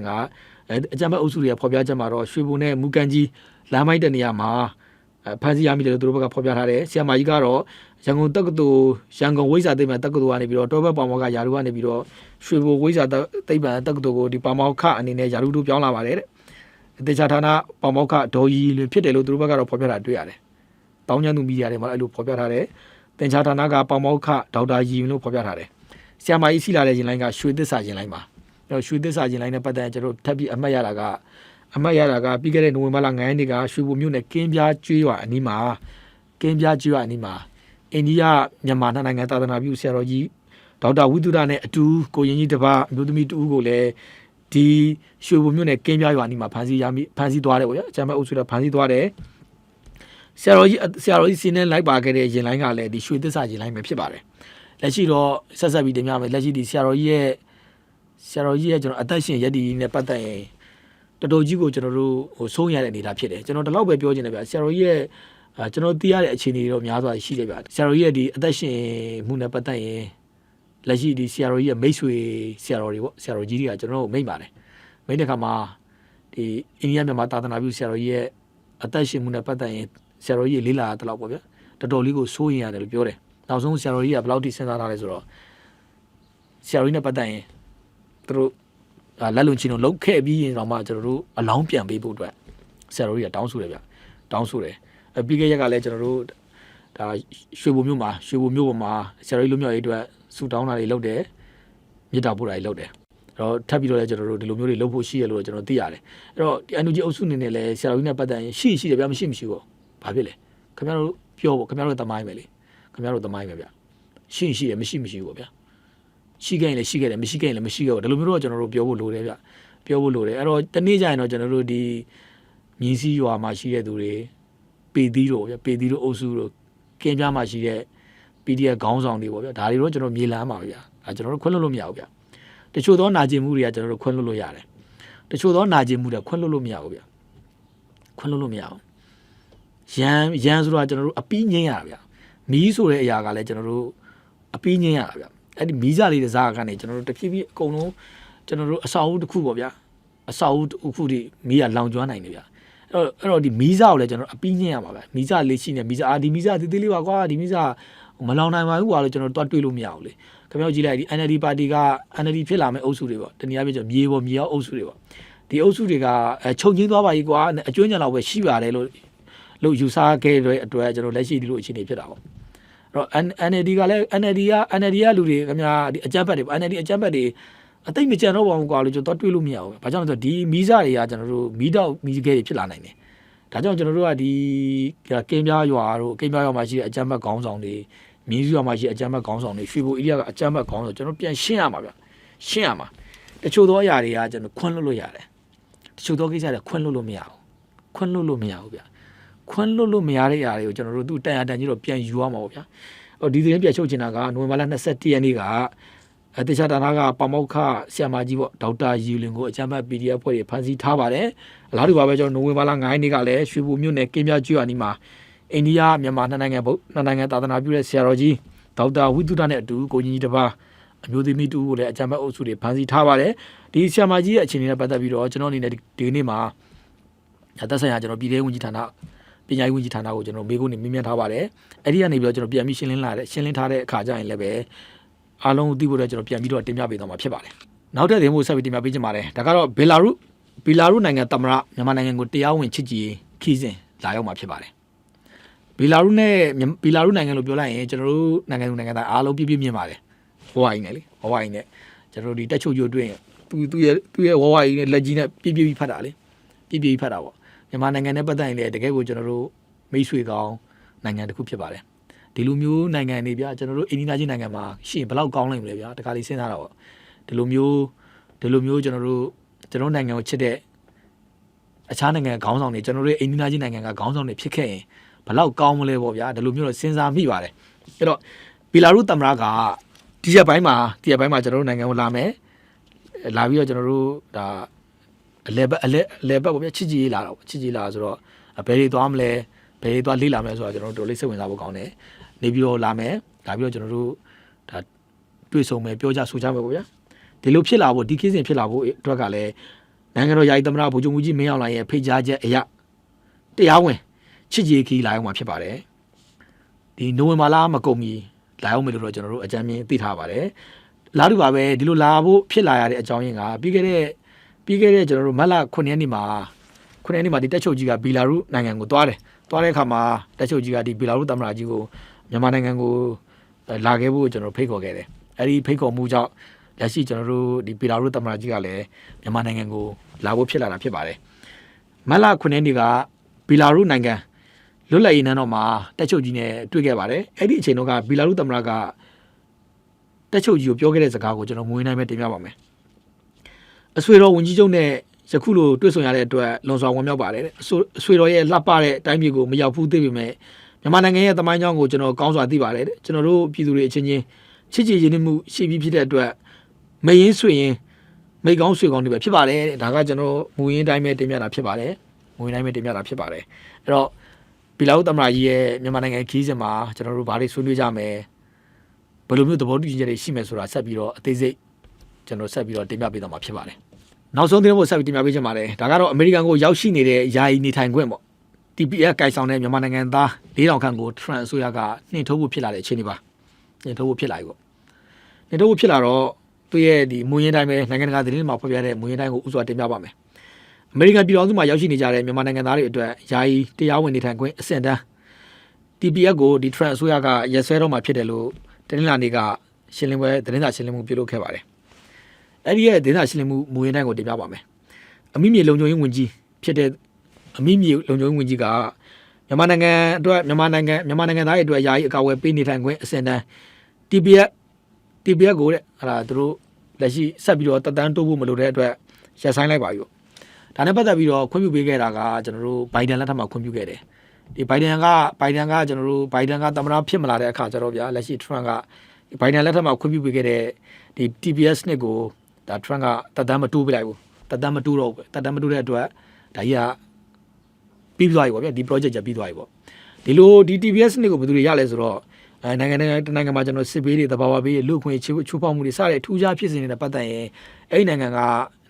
အဲအကြမ်းဖက်အုပ်စုတွေကဖော်ပြချက်မှာတော့ရွှေဘိုနဲ့မူကန်ကြီးလမ်းမိုက်တဲ့နေရာမှာအဲဖမ်းဆီးရမိတယ်လို့သူတို့ဘက်ကဖော်ပြထားတယ်ဆီယမာကြီးကတော့ ရန်ကုန်တက္ကသိုလ်ရန်ကုန်ဝိဇ္ဇာသိပ္ပံတက္ကသိုလ်ကနေပြီးတော့တောဘက်ပေါမောကယာရုကနေပြီးတော့ရွှေဘိုဝိဇ္ဇာသိပ္ပံတက္ကသိုလ်ကိုဒီပေါမောခအနေနဲ့ယာရုတို့ပြောင်းလာပါတယ်တဲ့တေချာဌာနပေါမောခဒေါ်ကြီးလွင်ဖြစ်တယ်လို့သူတို့ဘက်ကတော့ဖော်ပြတာတွေ့ရတယ်။တောင်းကျမ်းသူမီဒီယာတွေမှာအဲ့လိုဖော်ပြထားတယ်။တတင်ချာဌာနကပေါမောက်ခဒေါက်တာရီယွန်လို့ဖော်ပြထားတယ်။ဆီယမာကြီးစီလာတဲ့ရင်လိုင်းကရွှေသစ္စာရင်လိုင်းပါ။အဲ့တော့ရွှေသစ္စာရင်လိုင်းနဲ့ပတ်သက်ရင်ကျွန်တော်တို့ထပ်ပြီးအမှတ်ရတာကအမှတ်ရတာကပြီးခဲ့တဲ့နိုဝင်ဘာလ9ရက်နေ့ကရွှေဘုံမြို့နယ်ကင်းပြားကျွေးရွာအနီးမှာကင်းပြားကျွေးရွာအနီးမှာ အိန္ဒိယမြန်မာနှစ်နိုင်ငံသာသနာပြုဆရာတော်ကြီးဒေါက်တာဝိသုဒနဲ့အတူကိုရင်ကြီးတစ်ပါးအမျိုးသမီးတူဦးကိုလည်းဒီရွှေဘုံမြို့နယ်ကင်းပြားရွာအနီးမှာဖမ်းဆီးရမိဖမ်းဆီးသွားတယ်ပေါ့ဗျာအကြမ်းမဲ့အုပ်စုကဖမ်းဆီးသွားတယ်ဆရာတော်ကြီးဆရာတော်ကြီးစီးနေလိုက်ပါခဲ့တဲ့ရင်လိုင်းကလည်းဒီရွှေသစ္စာရင်လိုင်းပဲဖြစ်ပါတယ်လက်ရှိတော့ဆက်ဆက်ပြီးတင်ပြမယ်လက်ရှိဒီဆရာတော်ကြီးရဲ့ဆရာတော်ကြီးရဲ့ကျွန်တော်အသက်ရှင်ရည်တည်နဲ့ပတ်သက်ရင်တော်တော်ကြီးကိုကျွန်တော်တို့ဟိုဆုံးရတဲ့အနေအထားဖြစ်တယ်ကျွန်တော်ဒီလောက်ပဲပြောချင်တယ်ဗျာဆရာတော်ကြီးရဲ့ အာကျွန်တော်သိရတဲ့အခြေအနေတွေတော့များစွာရှိတယ်ဗျာဆရာတော်ကြီးရဲ့ဒီအသက်ရှင်မှုနဲ့ပတ်သက်ရင်လက်ရှိဒီဆရာတော်ကြီးရဲ့မိတ်ဆွေဆရာတော်တွေပေါ့ဆရာတော်ကြီးတွေကကျွန်တော်တို့မိတ်ပါတယ်မိတ်တဲ့ခါမှာဒီအိန္ဒိယမြန်မာသာသနာပြုဆရာတော်ကြီးရဲ့အသက်ရှင်မှုနဲ့ပတ်သက်ရင်ဆရာတော်ကြီးလေးလာတဲ့လောက်ပေါ့ဗျာတော်တော်လေးကိုစိုးရင်ရတယ်လို့ပြောတယ်နောက်ဆုံးဆရာတော်ကြီးကဘယ်လောက်ထိစဉ်းစားထားလဲဆိုတော့ဆရာတော်ကြီးနဲ့ပတ်သက်ရင်သူတို့အာလက်လုံချင်းတို့လုတ်ခဲ့ပြီးရင်တော့မှကျွန်တော်တို့အလောင်းပြန်ပေးဖို့အတွက်ဆရာတော်ကြီးကတောင်းဆိုတယ်ဗျတောင်းဆိုတယ်အ ပြီးခဲ့ရက်ကလည်းကျွန်တော်တို့ဒါရွှေဘုံမြို့မှာရွှေဘုံမြို့ပေါ်မှာဆရာတော်ကြီးလူမျိုးရေးအတွက်ဆူတောင်းတာတွေလုပ်တယ်မြစ်တာပို့တာတွေလုပ်တယ်အဲ့တော့ထပ်ပြီးတော့လည်းကျွန်တော်တို့ဒီလိုမျိုးတွေလုပ်ဖို့ရှိရလို့ကျွန်တော်သိရတယ်အဲ့တော့ဒီ NUG အုပ်စုအနေနဲ့လည်းဆရာတော်ကြီးနဲ့ပတ်သက်ရင်ရှိရှိတယ်ဗျမရှိမရှိပေါ့ဘာဖြစ်လဲခင်ဗျားတို့ပြောပေါ့ခင်ဗျားတို့သမိုင်းပဲလေခင်ဗျားတို့သမိုင်းပဲဗျရှိရင်ရှိတယ်မရှိမရှိဘူးပေါ့ဗျရှိခဲ့ရင်လည်းရှိခဲ့တယ်မရှိခဲ့ရင်လည်းမရှိခဲ့ဘူးဒီလိုမျိုးတော့ကျွန်တော်တို့ပြောဖို့လိုတယ်ဗျပြောဖို့လိုတယ်အဲ့တော့တနေ့ကျရင်တော့ကျွန်တော်တို့ဒီမြင်းစည်းရွာမှာရှိတဲ့သူတွေ ပေသီးတို့ဗျပေသီးတို့အုပ်စုတို့ကင်းပြားမှာရှိတဲ့ PDF ခေါင်းဆောင်တွေပေါ့ဗျဒါတွေတော့ကျွန်တော်မြေလမ်းပါဗျဒါကျွန်တော်တို့ခွင့်လွှတ်လို့မရဘူးဗျတချို့သောနာကျင်မှုတွေကကျွန်တော်တို့ခွင့်လွှတ်လို့ရတယ်တချို့သောနာကျင်မှုတွေခွင့်လွှတ်လို့မရဘူးဗျခွင့်လွှတ်လို့မရဘူးရန်ရန်ဆိုတာကျွန်တော်တို့အပီးငင်းရတာဗျမီးဆိုတဲ့အရာကလည်းကျွန်တော်တို့အပီးငင်းရတာဗျအဲ့ဒီမီးစားလေးတဲ့ဇာတ်ကနေကျွန်တော်တို့တဖြည်းဖြည်းအကုန်လုံးကျွန်တော်တို့အစာအုပ်တစ်ခုပေါ့ဗျာအစာအုပ်တစ်ခုဒီမီးကလောင်ကျွမ်းနိုင်တယ်ဗျ အဲ့တော့အဲ့တော့ဒီမီးစားကိုလည်းကျွန်တော်တို့အပီးငင်းရမှာပဲမီးစားလေးရှိနေမီးစားအာဒီမီးစားသေးသေးလေးပါကွာဒီမီးစားမလောင်နိုင်ပါဘူးကွာလို့ကျွန်တော်တို့တွားတွေးလို့မရဘူးလေခင်ဗျားတို့ကြည့်လိုက်ဒီ NLD ပါတီက NLD ဖြစ်လာမယ့်အုပ်စုတွေပေါ့တနည်းအားဖြင့်ကျွန်တော်မြေပေါ်မြေအောက်အုပ်စုတွေပေါ့ဒီအုပ်စုတွေကအဲချုပ်ငင်းသွားပါကြီးကွာအကျွမ်းကြံလောက်ပဲရှိပါတယ်လို့လို့ယူဆခဲ့တဲ့အတွက်ကျွန်တော်လက်ရှိဒီလိုအခြေအနေဖြစ်တာပေါ့အဲ့တော့ NLD ကလည်း NLD က NLD ကလူတွေခင်ဗျာဒီအကြမ်းဖက်တွေပေါ့ NLD အကြမ်းဖက်တွေ အသိမကြံတော့ပါဘူးကွာလို့ကျွန်တော်တွေးလို့မရဘူး။ဘာကြောင့်လဲဆိုတော့ဒီမီးစားတွေကကျွန်တော်တို့မီးတောက်မီးခဲတွေဖြစ်လာနိုင်တယ်။ဒါကြောင့်ကျွန်တော်တို့ကဒီကင်းပြားရွာတို့ကင်းပြားရွာမှာရှိတဲ့အကြမ်းဖက်ခေါင်းဆောင်တွေမြင်းစုရွာမှာရှိတဲ့အကြမ်းဖက်ခေါင်းဆောင်တွေရွှေဘိုအေရီးယားကအကြမ်းဖက်ခေါင်းဆောင်ကျွန်တော်ပြန်ရှင်းရမှာဗျ။ရှင်းရမှာ။တချို့သောအရာတွေကကျွန်တော်ခွန်းလွတ်လို့ရတယ်။တချို့သောကိစ္စတွေခွန်းလွတ်လို့မရဘူး။ခွန်းလွတ်လို့မရဘူးဗျ။ခွန်းလွတ်လို့မရတဲ့အရာတွေကိုကျွန်တော်တို့သူတန်ရတန်ကြီးတော့ပြန်ယူရမှာပေါ့ဗျာ။ဟိုဒီသတင်းပြချုပ်ချင်တာကနိုဝင်ဘာလ21ရက်နေ့က အတေချာတာနာကပမောက်ခဆီယမာကြီးပေါ့ဒေါက်တာယူလင်ကိုအချမ်းဘတ် PDF ဖွဲ့တွေဖမ်းဆီးထားပါတယ်အလားတူပါပဲကျွန်တော်နိုဝင်ဘာလ9ရက်နေ့ကလည်းရွှေဘိုမြို့နယ်ကင်းပြကျွာနီမှာအိန္ဒိယမြန်မာနှစ်နိုင်ငံဘုနှစ်နိုင်ငံသာသနာပြုတဲ့ဆရာတော်ကြီးဒေါက်တာဝိသုဒနဲ့အတူကိုကြီးကြီးတစ်ပါးအမျိုးသမီးတူကိုလည်းအချမ်းဘတ်အုပ်စုတွေဖမ်းဆီးထားပါတယ်ဒီဆီယမာကြီးရဲ့အခြေအနေနဲ့ပတ်သက်ပြီးတော့ကျွန်တော်အနေနဲ့ဒီနေ့မှာသက်ဆိုင်ရာကျွန်တော်ပြည်ထောင်ဝန်ကြီးဌာနပညာရေးဝန်ကြီးဌာနကိုကျွန်တော်မေးခွန်းနေမြင်မြင်ထားပါတယ်အဲ့ဒီကနေပြီးတော့ကျွန်တော်ပြန်ပြီးရှင်းလင်းလာတဲ့ရှင်းလင်းထားတဲ့အခါကျရင်လည်းပဲ အားလုံးသိဖို့တော့ကျွန်တော်ပြန်ပြီးတော့တင်ပြပေးသွားမှာဖြစ်ပါတယ်။နောက်ထပ်တင်ဖို့ဆက်ပြီးတင်ပြပေးချင်ပါတယ်။ဒါကတော့ဘီလာရုဘီလာရုနိုင်ငံသမ္မတမြန်မာနိုင်ငံကိုတရားဝင်ချစ်ကြည်ခီးစဉ်လာရောက်မှာဖြစ်ပါတယ်။ဘီလာရုနဲ့ဘီလာရုနိုင်ငံလို့ပြောလိုက်ရင်ကျွန်တော်တို့နိုင်ငံသူနိုင်ငံသားအားလုံးပြည့်ပြည့်မြင်ပါတယ်။ဝဝိုင်းနဲ့လေဝဝိုင်းနဲ့ကျွန်တော်တို့ဒီတက်ချုပ်ကျိုးတွင်သူသူရဲ့သူရဲ့ဝဝိုင်းနဲ့လက်ကြီးနဲ့ပြည့်ပြည့်ဖတ်တာလေပြည့်ပြည့်ဖတ်တာပေါ့။မြန်မာနိုင်ငံနဲ့ပတ်သက်ရင်လည်းတကယ်ကိုကျွန်တော်တို့မိတ်ဆွေကောင်းနိုင်ငံတစ်ခုဖြစ်ပါတယ်။ ဒီလိုမျိုးနိုင်ငံတွေဗျာကျွန်တော်တို့အိန္ဒိယချင်းနိုင်ငံမှာရှိရင်ဘယ်လောက်ကောင်းနိုင်မလဲဗျာတခါလေးစဉ်းစားတာပေါ့ဒီလိုမျိုးဒီလိုမျိုးကျွန်တော်တို့ကျွန်တော်နိုင်ငံကိုချစ်တဲ့အခြားနိုင်ငံခေါင်းဆောင်တွေကျွန်တော်တို့အိန္ဒိယချင်းနိုင်ငံကခေါင်းဆောင်တွေဖြစ်ခဲ့ရင်ဘယ်လောက်ကောင်းမလဲပေါ့ဗျာဒီလိုမျိုးတော့စဉ်းစားမိပါတယ်အဲ့တော့ဘီလာရုသမ္မတကဒီရက်ပိုင်းမှာဒီရက်ပိုင်းမှာကျွန်တော်တို့နိုင်ငံကိုလာမယ်လာပြီးတော့ကျွန်တော်တို့ဒါအလဲဘက်အလဲအလဲဘက်ပေါ့ဗျာချစ်ကြည်လာတော့ချစ်ကြည်လာဆိုတော့ဘယ်တွေသွားမလဲ ဘယ်တွေသွားလေ့လာမလဲဆိုတော့ကျွန်တော်တို့တော်လေးစိတ်ဝင်စားဖို့ကောင်းတယ်နေပြီးတော့လာမယ်လာပြီးတော့ကျွန်တော်တို့ဒါတွေ့ဆုံမယ်ပြောကြဆိုကြမယ်ပေါ့ဗျာဒီလိုဖြစ်လာဖို့ဒီကိစ္စဖြစ်လာဖို့အတွက်ကလည်းနိုင်ငံတော်ယာယီသမ္မတဗိုလ်ချုပ်မှုကြီးမင်းအောင်လှိုင်ရဲ့ဖိတ်ကြားချက်အရတရားဝင်ချစ်ကြည်ခီးလာအောင်မှာဖြစ်ပါတယ်ဒီနိုဝင်ဘာလမကုန်မီလာအောင်မယ်လို့တော့ကျွန်တော်တို့အကြမ်းမြင်သိထားပါတယ်လာတူပါပဲဒီလိုလာဖို့ဖြစ်လာရတဲ့အကြောင်းရင်းကပြီးခဲ့တဲ့ပြီးခဲ့တဲ့ကျွန်တော်တို့မတ်လ9ရက်နေ့မှာ9ရက်နေ့မှာဒီတက်ချုပ်ကြီးကဘီလာရုနိုင်ငံကိုသွားတယ် သွားတဲ့အခါမှာတက်ချုပ်ကြီးကဒီဘီလာရုသမ္မတကြီးကိုမြန်မာနိုင်ငံကိုလာခဲ့ဖို့ကျွန်တော်ဖိတ်ခေါ်ခဲ့တယ်အဲ့ဒီဖိတ်ခေါ်မှုကြောင့်လက်ရှိကျွန်တော်တို့ဒီပီလာရုသမ္မတကြီးကလည်းမြန်မာနိုင်ငံကိုလာဖို့ဖြစ်လာတာဖြစ်ပါတယ်မတ်လ9ရက်နေ့ကပီလာရုနိုင်ငံလွတ်လပ်ရေးနန်းတော်မှာတက်ချုပ်ကြီးနဲ့တွေ့ခဲ့ပါတယ်အဲ့ဒီအချိန်တော့ကပီလာရုသမ္မတကတက်ချုပ်ကြီးကိုပြောခဲ့တဲ့စကားကိုကျွန်တော်ငွေနိုင်ပဲတင်ပြပါမယ်အဆွေတော်ဝန်ကြီးချုပ်နဲ့ ယခုလိုတွေ့ဆုံရတဲ့အတွက်လွန်စွာဝင်မြောက်ပါတယ်တဲ့အဆွေအဆွေတော်ရဲ့လှပတဲ့အတိုင်းပြည်ကိုမရောက်ဘူးသိပေမဲ့မြန်မာနိုင်ငံရဲ့သမိုင်းကြောင်းကိုကျွန်တော်ကောင်းစွာသိပါတယ်တဲ့ကျွန်တော်တို့ပြည်သူတွေအချင်းချင်းချစ်ကြည်ရင်းနှီးမှုရှိပြီးဖြစ်တဲ့အတွက်မရင်းဆွေရင်မိကောင်းဆွေကောင်းတွေပဲဖြစ်ပါတယ်တဲ့ဒါကကျွန်တော်မူရင်းတိုင်းပဲတင်ပြတာဖြစ်ပါတယ်မူရင်းတိုင်းပဲတင်ပြတာဖြစ်ပါတယ်အဲ့တော့ပီလာဦးသမ္မတကြီးရဲ့မြန်မာနိုင်ငံခီးစဉ်မှာကျွန်တော်တို့ဘာတွေဆွေးနွေးကြမယ်ဘယ်လိုမျိုးသဘောတူညီချက်တွေရှိမယ်ဆိုတာဆက်ပြီးတော့အသေးစိတ်ကျွန်တော်ဆက်ပြီးတော့တင်ပြပေးတော့မှာဖြစ်ပါတယ် နောက်ဆုံးသတင်းကိုဆက်ပြီးတင်ပြပေးချင်ပါတယ်ဒါကတော့အမေရိကန်ကိုရောက်ရှိနေတဲ့ယာယီနေထိုင်ခွင့်ပေါ့ TPS ကိုင်ဆောင်တဲ့မြန်မာနိုင်ငံသား၄000ခန့်ကို Trump အစိုးရကနှင်ထုတ်ဖို့ဖြစ်လာတဲ့အခြေအနေပါနှင်ထုတ်ဖို့ဖြစ်လာပြီပေါ့နှင်ထုတ်ဖို့ဖြစ်လာတော့သူ့ရဲ့ဒီမူရင်းတိုင်းပဲနိုင်ငံတကာသတင်းတွေမှာဖော်ပြတဲ့မူရင်းတိုင်းကိုဥစွာတင်ပြပါမယ်အမေရိကန်ပြည်တော်စုမှာရောက်ရှိနေကြတဲ့မြန်မာနိုင်ငံသားတွေအတွက်ယာယီတရားဝင်နေထိုင်ခွင့်အဆင့်တန်း TPS ကိုဒီ Trump အစိုးရကရက်စွဲတော့မှာဖြစ်တယ်လို့တနင်္လာနေ့ကရှင်းလင်းပွဲသတင်းစာရှင်းလင်းမှုပြုလုပ်ခဲ့ပါတယ် အဲ့ဒီရဲ့ဒေသရှင်းလင်းမှုမူရင်းတိုင်းကိုတင်ပြပါမယ်။အမိမြေလုံခြုံရေးဝန်ကြီးဖြစ်တဲ့အမိမြေလုံခြုံရေးဝန်ကြီးကမြန်မာနိုင်ငံအတွက်မြန်မာနိုင်ငံမြန်မာနိုင်ငံသားတွေအတွက်ယာယီအကာအကွယ်ပေးနေထိုင်ခွင့်အစဉ်တန်း TPS TPS ကိုတဲ့အဲ့ဒါသူတို့လက်ရှိဆက်ပြီးတော့တက်တန်းတိုးဖို့မလိုတဲ့အတွက်ရပ်ဆိုင်းလိုက်ပါပြီပေါ့။ဒါနဲ့ပတ်သက်ပြီးတော့ခွင့်ပြုပေးခဲ့တာကကျွန်တော်တို့ဘိုင်ဒန်လက်ထက်မှာခွင့်ပြုခဲ့တယ်။ဒီဘိုင်ဒန်ကဘိုင်ဒန်ကကျွန်တော်တို့ဘိုင်ဒန်ကသမ္မတဖြစ်မလာတဲ့အခါကျတော့ဗျာလက်ရှိ Trump ကဘိုင်ဒန်လက်ထက်မှာခွင့်ပြုပေးခဲ့တဲ့ဒီ TPS နှစ်ကို ဒါ Trump ကတက်တမ်းမတိုးပြလိုက်ဘူးတက်တမ်းမတိုးတော့ဘူးတက်တမ်းမတိုးတဲ့အတွက်ဒါကြီးကပြီးသွားပြီပေါ့ဗျာဒီ project ကြီးပြီးသွားပြီပေါ့ဒီလိုဒီ TBS နှစ်ကိုဘယ်သူတွေရလဲဆိုတော့အဲနိုင်ငံနိုင်ငံတနိုင်ငံမှာကျွန်တော်စစ်ဘေးတွေတဘာဝဘေးတွေလူခွင့်ချိုးချိုးဖောက်မှုတွေစတဲ့ထူးခြားဖြစ်စဉ်တွေနဲ့ပတ်သက်ရင်အဲ့ဒီနိုင်ငံက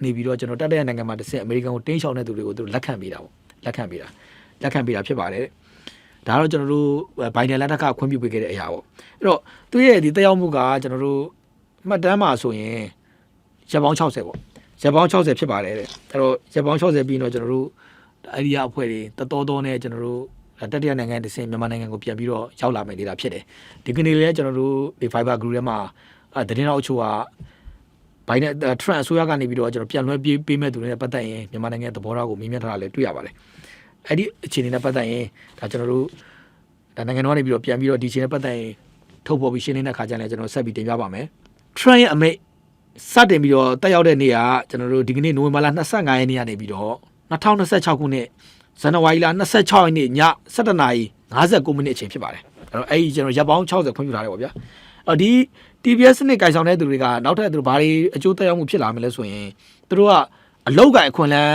နေပြီးတော့ကျွန်တော်တက်တဲ့နိုင်ငံမှာတစ်ဆင့်အမေရိကန်ကိုတင်းရှောင်တဲ့သူတွေကိုသူတို့လက်ခံပေးတာပေါ့လက်ခံပေးတာလက်ခံပေးတာဖြစ်ပါတယ်ဒါတော့ကျွန်တော်တို့ဘိုင်ဒန်လက်ထက်ကခွင့်ပြုပေးခဲ့တဲ့အရာပေါ့အဲ့တော့သူရဲ့ဒီတက်ရောက်မှုကကျွန်တော်တို့မှတ်တမ်းမှာဆိုရင် ရက်ပေါင်း60ပေါ့ရက်ပေါင်း60ဖြစ်ပါတယ်တဲ့အဲ့တော့ရက်ပေါင်း60ပြီးတော့ကျွန်တော်တို့အဲ့ဒီအအဖွဲ့တွေတတော်တော်နဲ့ကျွန်တော်တို့တတိယနိုင်ငံတစ်ဆင့်မြန်မာနိုင်ငံကိုပြန်ပြီးတော့ရောက်လာမယ်နေတာဖြစ်တယ်ဒီကနေ့လည်းကျွန်တော်တို့ဒီ Fiber Group ထဲမှာအဲသတင်းတော်အချို့ကဘိုင်နဲ့ Trump အစိုးရကနေပြီးတော့ကျွန်တော်ပြန်လွှဲပေးပေးမဲ့သူတွေနဲ့ပတ်သက်ရင်မြန်မာနိုင်ငံသဘောထားကိုမြင်မြင်ထားတာလည်းတွေ့ရပါတယ်အဲ့ဒီအခြေအနေနဲ့ပတ်သက်ရင်ဒါကျွန်တော်တို့ဒါနိုင်ငံတော်ကနေပြီးတော့ပြန်ပြီးတော့ဒီအခြေအနေနဲ့ပတ်သက်ရင်ထုတ်ဖော်ပြီးရှင်းလင်းတဲ့ခါကျရင်လည်းကျွန်တော်ဆက်ပြီးတင်ပြပါမယ် Trump ရဲ့အမိတ် စတင်ပြီးတော့တက်ရောက်တဲ့နေ့ကကျွန်တော်တို့ဒီကနေ့နိုဝင်ဘာလ25ရက်နေ့ကနေပြီးတော့2026ခုနှစ်ဇန်နဝါရီလ26ရက်နေ့ည7:59မိနစ်အချိန်ဖြစ်ပါတယ်အဲ့တော့အဲ့ဒီကျွန်တော်ရပ်ပေါင်း60ခွင့်ပြုထားတယ်ပေါ့ဗျာအဲ့ဒီ TBS နဲ့ကြိုင်ဆောင်တဲ့သူတွေကနောက်ထပ်သူတို့ဘာတွေအကျိုးသက်ရောက်မှုဖြစ်လာမလဲဆိုရင်သူတို့ကအလောက်ကန်အခွင့်လန်း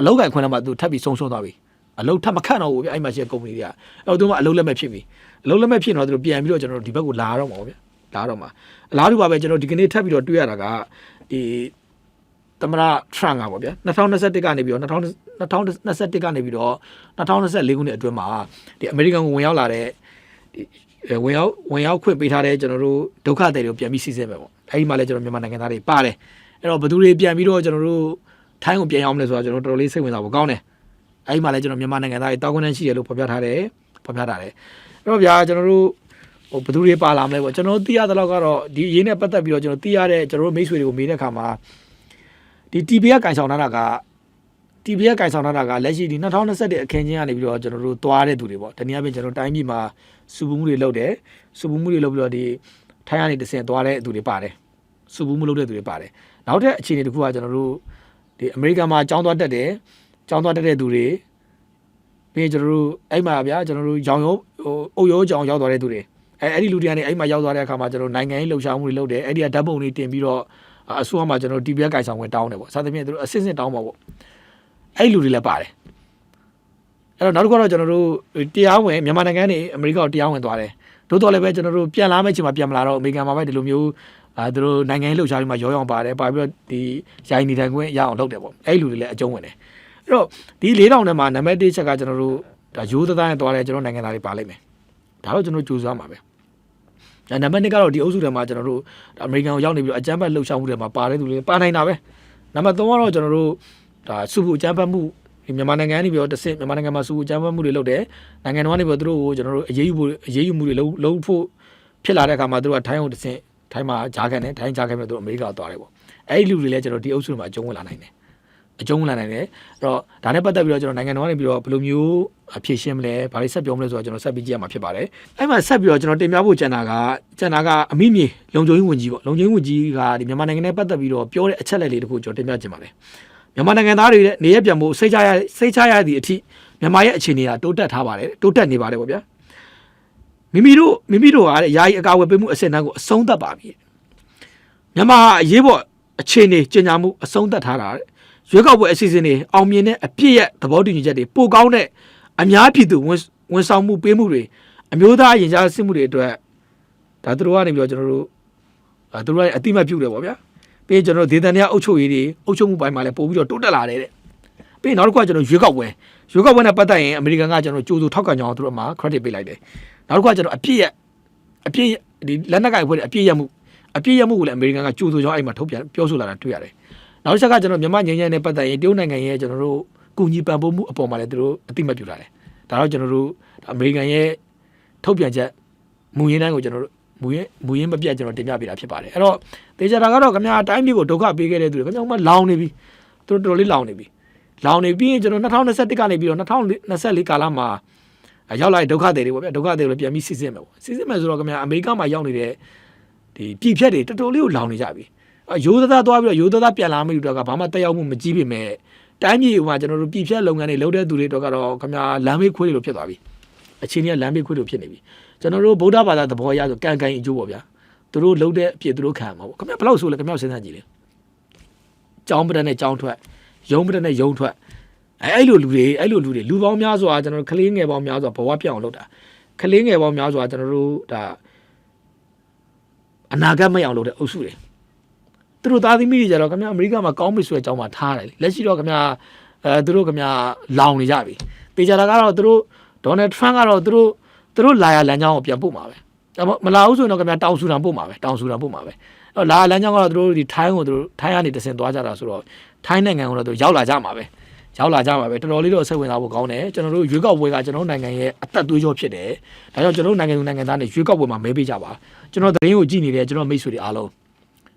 အလောက်ကန်အခွင့်လန်းမှာသူထပ်ပြီးဆုံးရှုံးသွားပြီအလောက်ထပ်မခန့်တော့ဘူးဗျအဲ့မှာရှိတဲ့ကုမ္ပဏီတွေကအဲ့တော့သူကအလောက်လက်မဲ့ဖြစ်ပြီအလောက်လက်မဲ့ဖြစ်တော့သူတို့ပြန်ပြီးတော့ကျွန်တော်တို့ဒီဘက်ကိုလာတော့မှာပေါ့ဗျာ လာတော့မှာအလားတူပါပဲကျွန်တော်ဒီကနေ့ထပ်ပြီးတော့တွေ့ရတာကဒီသမရထရန့်ကပေါ့ဗျာ2021ကနေပြီးတော့2021ကနေပြီးတော့2024ခုနှစ်အတွင်းမှာဒီအမေရိကန်ကိုဝင်ရောက်လာတဲ့ဒီဝင်ရောက်ဝင်ရောက်ခွင့်ပေးထားတဲ့ကျွန်တော်တို့ဒုက္ခသည်တွေကိုပြန်ပြီးစီစစ်မယ်ပေါ့အဲဒီမှာလည်းကျွန်တော်မြန်မာနိုင်ငံသားတွေပါတယ်အဲ့တော့ဘယ်သူတွေပြန်ပြီးတော့ကျွန်တော်တို့ထိုင်းကိုပြန်ရောက်မလဲဆိုတော့ကျွန်တော်တော်တော်လေးစိတ်ဝင်စားဖို့ကောင်းတယ်အဲဒီမှာလည်းကျွန်တော်မြန်မာနိုင်ငံသားတွေတောင်းခွင့်ရှိတယ်လို့ဖော်ပြထားတယ်ဖော်ပြထားတယ်အဲ့တော့ဗျာကျွန်တော်တို့ ဟိုဘယ်သူတွေပါလာမလဲပေါ့ကျွန်တော်သိရတဲ့လောက်ကတော့ဒီအရေးနဲ့ပတ်သက်ပြီးတော့ကျွန်တော်သိရတဲ့ကျွန်တော်တို့မိတ်ဆွေတွေကိုမေးတဲ့အခါမှာဒီ TB ကကန်ဆောင်ထားတာက TB ကကန်ဆောင်ထားတာကလက်ရှိဒီ2021အခင်းချင်းကနေပြီးတော့ကျွန်တော်တို့သွားတဲ့သူတွေပေါ့တနည်းအားဖြင့်ကျွန်တော်တိုင်းပြည်မှာစုပူမှုတွေလုပ်တယ်စုပူမှုတွေလုပ်ပြီးတော့ဒီထိုင်းကနေတဆင့်သွားတဲ့သူတွေပါတယ်စုပူမှုလုပ်တဲ့သူတွေပါတယ်နောက်ထပ်အခြေအနေတစ်ခုကကျွန်တော်တို့ဒီအမေရိကန်မှာចောင်းသွားတက်တယ်ចောင်းသွားတက်တဲ့သူတွေပြီးရင်ကျွန်တော်တို့အဲ့မှာဗျာကျွန်တော်တို့ရောင်ရောဟိုအုပ်ရောကြောင်ရောက်သွားတဲ့သူတွေ အဲအဲ့ဒီလူတွေကနေအဲ့မှာရောက်သွားတဲ့အခါမှာကျွန်တော်နိုင်ငံရေးလှုပ်ရှားမှုတွေလုပ်တယ်အဲ့ဒီကဓာတ်ပုံတွေတင်ပြီးတော့အစိုးရမှာကျွန်တော် TPS ကိုင်ဆောင်ဝင်တောင်းတယ်ပေါ့စသဖြင့်သူတို့အစစ်စစ်တောင်းပါပေါ့အဲ့ဒီလူတွေလည်းပါတယ်အဲ့တော့နောက်တစ်ခုကတော့ကျွန်တော်တို့တရားဝင်မြန်မာနိုင်ငံနေအမေရိကကိုတရားဝင်သွားတယ်သို့တော်လည်းပဲကျွန်တော်တို့ပြန်လာမယ့်အချိန်မှာပြန်မလာတော့အမေရိကန်မှာပဲဒီလိုမျိုးအာသူတို့နိုင်ငံရေးလှုပ်ရှားပြီးမှရောရောင်ပါတယ်ပါပြီးတော့ဒီရိုင်းနေထိုင်ခွင့်ရအောင်လုပ်တယ်ပေါ့အဲ့ဒီလူတွေလည်းအကျုံးဝင်တယ်အဲ့တော့ဒီ၄တောင်ထဲမှာနံပါတ်1ချက်ကကျွန်တော်တို့ဒါရိုးသားသားနဲ့သွားတယ်ကျွန်တော်နိုင်ငံသားတွေပါလိမ့်မယ်ဒါတော့ကျွန်တော်ကြိုးစားမှာပဲဒါ နံပါတ်2ကတော့ဒီအုပ်စုထဲမှာကျွန်တော်တို့အမေရိကန်ကိုရောက်နေပြီးတော့အကြမ်းဖက်လှုပ်ရှားမှုတွေမှာပါတဲ့သူတွေပါနိုင်တာပဲနံပါတ်3ကတော့ကျွန်တော်တို့ဒါစုဖို့အကြမ်းဖက်မှုဒီမြန်မာနိုင်ငံကနေပြီးတော့တစ်ဆင့်မြန်မာနိုင်ငံမှာစူအကြမ်းဖက်မှုတွေလုပ်တယ်နိုင်ငံတော်ကနေပြီးတော့သူတို့ကိုကျွန်တော်တို့အရေးယူဖို့အရေးယူမှုတွေလုံးလုံးဖို့ဖြစ်လာတဲ့အခါမှာသူတို့ကထိုင်းကိုတစ်ဆင့်ထိုင်းမှာဂျာခံတယ်ထိုင်းဂျာခံပြီးတော့သူတို့အမေရိကသွားတယ်ပေါ့အဲ့ဒီလူတွေလည်းကျွန်တော်ဒီအုပ်စုတွေမှာအကျုံးဝင်လာနိုင်တယ် အကျုံးဝင်လာနိုင်တယ်အဲ့တော့ဒါနဲ့ပတ်သက်ပြီးတော့ကျွန်တော်နိုင်ငံတော်ကနေပြီးတော့ဘယ်လိုမျိုးအဖြေရှင်းမလဲဘာလို့ဆက်ပြောမလဲဆိုတော့ကျွန်တော်ဆက်ပြီးကြည့်ရမှာဖြစ်ပါတယ်အဲ့မှာဆက်ပြီးတော့ကျွန်တော်တင်ပြဖို့ကြံတာကကြံတာကအမိမြေလုံခြုံရေးဝန်ကြီးပေါ့လုံခြုံရေးဝန်ကြီးကဒီမြန်မာနိုင်ငံနဲ့ပတ်သက်ပြီးတော့ပြောတဲ့အချက်လက်လေးတခုကျွန်တော်တင်ပြချင်ပါတယ်မြန်မာနိုင်ငံသားတွေရဲ့နေရပြန်မှုစိတ်ချရစိတ်ချရသည့်အထိမြန်မာရဲ့အခြေအနေကတိုးတက်ထားပါတယ်တိုးတက်နေပါတယ်ပေါ့ဗျာမိမိတို့မိမိတို့ကတဲ့ယာယီအကာအကွယ်ပေးမှုအဆင့်အတန်းကိုအဆုံးသတ်ပါပြီမြန်မာအရေးပေါ်အခြေအနေကျင်ညာမှုအဆုံးသတ်ထားတာတဲ့ ရွေးကောက်ပွဲအစီအစဉ်တွေအောင်မြင်တဲ့အပြည့်ရဲ့သဘောတူညီချက်တွေပိုကောင်းတဲ့အများပြည်သူဝန်ဝန်ဆောင်မှုပေးမှုတွေအမျိုးသားရင်ကြားစစ်မှုတွေအတွက်ဒါသူတို့ကနေပြီးတော့ကျွန်တော်တို့အဲသူတို့ကအတိမတ်ပြုတယ်ပေါ့ဗျာပြီးရင်ကျွန်တော်တို့ဒေသနာအုပ်ချုပ်ရေးတွေအုပ်ချုပ်မှုပိုင်းမှာလည်းပို့ပြီးတော့တိုးတက်လာတယ်တဲ့ပြီးရင်နောက်တစ်ခုကကျွန်တော်ရွေးကောက်ပွဲရွေးကောက်ပွဲနဲ့ပတ်သက်ရင်အမေရိကန်ကကျွန်တော်ကြိုးစိုးထောက်ခံကြအောင်သူတို့မှာ credit ပေးလိုက်တယ်နောက်တစ်ခုကကျွန်တော်အပြည့်ရအပြည့်ဒီလက်နက်ကိုင်ဖွဲ့တဲ့အပြည့်ရမှုအပြည့်ရမှုကိုလည်းအမေရိကန်ကကြိုးစိုးကြောင်းအဲ့မှာထုတ်ပြန်ပြောဆိုလာတာတွေ့ရတယ် နောက်တစ်ချက်ကကျွန်တော်မြန်မာငြိမ်းချမ်းနဲ့ပတ်သက်ရင်တရုတ်နိုင်ငံရဲ့ကျွန်တော်တို့ကုညီပံ့ပိုးမှုအပေါ်မှာလည်းသူတို့အတိမတ်ပြုလာတယ်ဒါတော့ကျွန်တော်တို့အမေရိကန်ရဲ့ထုတ်ပြန်ချက်မူရင်းတိုင်းကိုကျွန်တော်တို့မူရင်းမူရင်းမပြတ်ကျွန်တော်တင်ပြပေးတာဖြစ်ပါတယ်အဲ့တော့တေချာတာကတော့ခင်ဗျာအတိုင်းပြည်ကိုဒုက္ခပေးခဲ့တဲ့သူတွေခင်ဗျာဥမာလောင်နေပြီသူတို့တော်တော်လေးလောင်နေပြီလောင်နေပြီးရင်ကျွန်တော်2021ကနေပြီးတော့2024ကာလမှာရောက်လာတဲ့ဒုက္ခတွေတွေပေါ့ဗျာဒုက္ခတွေတွေပြန်ပြီးစစ်စစ်မယ်ပေါ့စစ်စစ်မယ်ဆိုတော့ခင်ဗျာအမေရိကမှာရောက်နေတဲ့ဒီပြည်ဖြတ်တွေတော်တော်လေးကိုလောင်နေကြပြီအ ရိုးသားသွားပြီးတော့ရိုးသားပြန်လာမယ့်လူတွေကဘာမှတက်ရောက်မှုမကြီးပေမဲ့တိုင်းပြည်မှာကျွန်တော်တို့ပြည်ဖြတ်လုပ်ငန်းတွေလုပ်တဲ့သူတွေတော့ကတော့ခင်ဗျာလမ်းမေးခွေးတွေလိုဖြစ်သွားပြီအချင်းကြီးကလမ်းမေးခွေးလိုဖြစ်နေပြီကျွန်တော်တို့ဗုဒ္ဓဘာသာသဘောအရဆိုကံကံအကျိုးပေါ့ဗျာသူတို့လှုပ်တဲ့အဖြစ်သူတို့ခံမှာပေါ့ခင်ဗျဘယ်လောက်ဆိုလဲခင်ဗျစဉ်းစားကြည့်လေကြောင်းပဒနဲ့ကြောင်းထွက်ယုံပဒနဲ့ယုံထွက်အဲအဲ့လိုလူတွေအဲ့လိုလူတွေလူပေါင်းများစွာကျွန်တော်တို့ကလေးငယ်ပေါင်းများစွာဘဝပြောင်းအောင်လုပ်တာကလေးငယ်ပေါင်းများစွာကျွန်တော်တို့ဒါအနာဂတ်မရောက်လို့တဲ့အုပ်စုတွေ သူတို့သားသမီးတွေကြတော့ခင်ဗျအမေရိကမှာကောင်းပြီဆိုတဲ့အကြောင်းမှာထားတယ်လေလက်ရှိတော့ခင်ဗျအဲသူတို့ခင်ဗျလောင်နေကြပြီတေချာတာကတော့သူတို့ဒေါ်နယ်ထရန့်ကတော့သူတို့သူတို့လာရလမ်းကြောင်းကိုပြန်ပို့မှာပဲဒါပေမဲ့မလာဘူးဆိုရင်တော့ခင်ဗျာတောင်ဆူတန်ပို့မှာပဲတောင်ဆူတန်ပို့မှာပဲအဲ့တော့လာလမ်းကြောင်းကတော့သူတို့ဒီထိုင်းကိုသူတို့ထိုင်းကနေတဆင်သွားကြတာဆိုတော့ထိုင်းနိုင်ငံကိုတော့သူရောက်လာကြမှာပဲရောက်လာကြမှာပဲတော်တော်လေးတော့စိတ်ဝင်စားဖို့ကောင်းတယ်ကျွန်တော်တို့ရွေးကောက်ပွဲကကျွန်တော်တို့နိုင်ငံရဲ့အသက်သွေးကြောဖြစ်တယ်ဒါကြောင့်ကျွန်တော်တို့နိုင်ငံသူနိုင်ငံသားတွေရွေးကောက်ပွဲမှာမဲပေးကြပါကျွန်တော်သတင်းကိုကြည့်နေတဲ့ကျွန်တော်မိတ်ဆွေတွေအားလုံး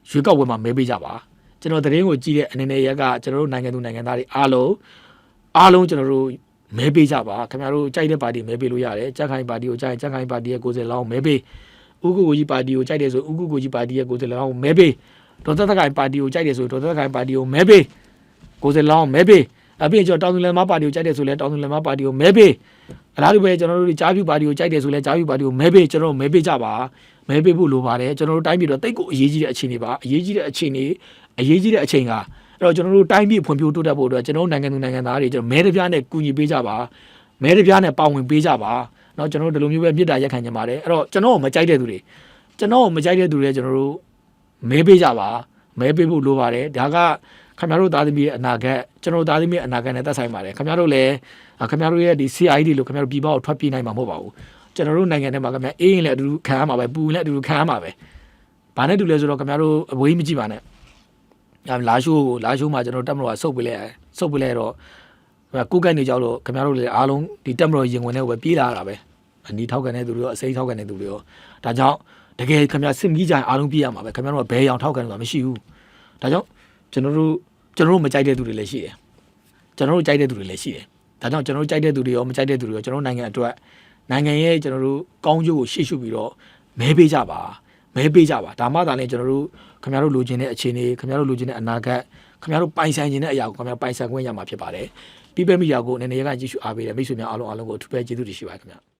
ရွေးကောက်ပွဲမှာမဲပေးကြပါကျွန်တော်သတင်းကိုကြည့်တဲ့အနေနဲ့ရက်ကကျွန်တော်တို့နိုင်ငံသူနိုင်ငံသားတွေအားလုံးအားလုံးကျွန်တော်တို့မဲပေးကြပါခင်ဗျားတို့ကြိုက်တဲ့ပါတီမဲပေးလို့ရတယ်ကြက်ခိုင်ပါတီကိုကြိုက်ကြက်ခိုင်ပါတီရဲ့ကိုယ်စားလောင်းမဲပေးဥက္ကုကိုကြီးပါတီကိုကြိုက်တယ်ဆိုဥက္ကုကိုကြီးပါတီရဲ့ကိုယ်စားလှယ်လောင်းကိုမဲပေးဒေါ်သက်သက်ခိုင်ပါတီကိုကြိုက်တယ်ဆိုဒေါ်သက်သက်ခိုင်ပါတီကိုမဲပေးကိုယ်စားလှယ်လောင်းကိုမဲပေးအပြင်ကျွန်တော်တောင်သူလယ်မပါတီကိုကြိုက်တယ်ဆိုလဲတောင်သူလယ်မပါတီကိုမဲပေးအလားတူပဲကျွန်တော်တို့ကြားပြူပါတီကိုကြိုက်တယ်ဆိုလဲကြားပြူပါတီကိုမဲပေးကျွန်တော်တို့မဲပေးကြပါ မဲပေးဖို့လိုပါတယ်ကျွန်တော်တို့တိုင်းပြည်တော့တိတ်ကိုအရေးကြီးတဲ့အခြေအနေပါအရေးကြီးတဲ့အခြေအနေအရေးကြီးတဲ့အချိန်ကအဲ့တော့ကျွန်တော်တို့တိုင်းပြည်ဖွံ့ဖြိုးတိုးတက်ဖို့အတွက်ကျွန်တော်တို့နိုင်ငံသူနိုင်ငံသားတွေကျွန်တော်မဲတစ်ပြားနဲ့ကူညီပေးကြပါမဲတစ်ပြားနဲ့ပါဝင်ပေးကြပါเนาะကျွန်တော်တို့ဒီလိုမျိုးပဲမြစ်တာရက်ခံကြပါတယ်အဲ့တော့ကျွန်တော်ကိုမကြိုက်တဲ့သူတွေ ကျွန်တော်မကြိုက်တဲ့သူတွေကျွန်တော်တို့မဲပေးကြပါမဲပေးဖို့လိုပါတယ်ဒါကခင်ဗျားတို့သားသမီးရဲ့အနာဂတ်ကျွန်တော်တို့သားသမီးရဲ့အနာဂတ်နဲ့သက်ဆိုင်ပါတယ်ခင်ဗျားတို့လည်းခင်ဗျားတို့ရဲ့ဒီ CID လို့ခင်ဗျားတို့ပြည်ပကိုထွက်ပြေးနိုင်မှာမဟုတ်ပါဘူး ကျွန်တော်တို့နိုင်ငံထဲမှာခင်ဗျာအေးရင်လည်းအတူတူခံရမှာပဲပူရင်လည်းအတူတူခံရမှာပဲဘာနဲ့တူလဲဆိုတော့ခင်ဗျားတို့အဝေးမကြည့်ပါနဲ့လာရှိုးကိုလာရှိုးမှာကျွန်တော်တက်မလို့ဆုတ်ပေးလိုက်ဆုတ်ပေးလိုက်တော့ကိုကိုက်နေကြောက်လို့ခင်ဗျားတို့လည်းအားလုံးဒီတက်မလို့ရင်ဝင်တဲ့ကိုပဲပြေးလာတာပဲအနီးထောက်ကန်တဲ့သူတွေရောအစိမ်းထောက်ကန်တဲ့သူတွေရောဒါကြောင့်တကယ်ခင်ဗျာစစ်မီးကြရင်အားလုံးပြည့်ရမှာပဲခင်ဗျားတို့ကဘဲရောင်ထောက်ကန်ဆိုတာမရှိဘူးဒါကြောင့်ကျွန်တော်တို့ကျွန်တော်တို့မကြိုက်တဲ့သူတွေလည်းရှိတယ်ကျွန်တော်တို့ကြိုက်တဲ့သူတွေလည်းရှိတယ်ဒါကြောင့်ကျွန်တော်တို့ကြိုက်တဲ့သူတွေရောမကြိုက်တဲ့သူတွေရောကျွန်တော်တို့နိုင်ငံအတွက် နိုင်ငံရဲ့ကျွန်တော်တို့ကောင်းကျိုးကိုရှေ့ရှုပြီးတော့မဲပေးကြပါမဲပေးကြပါဒါမှသာလေကျွန်တော်တို့ခင်ဗျားတို့လိုချင်တဲ့အခြေအနေခင်ဗျားတို့လိုချင်တဲ့အနာဂတ်ခင်ဗျားတို့ပိုင်ဆိုင်ခြင်းတဲ့အရာကိုခင်ဗျားပိုင်ဆိုင်ခွင့်ရမှာဖြစ်ပါတယ်ပြည်ပမီဒီယာကိုအနေနဲ့ရကကြည့်ရှုအားပေးတယ်မိတ်ဆွေများအားလုံးအားလုံးကိုအထူးပဲကျေးဇူးတင်ရှိပါတယ်ခင်ဗျာ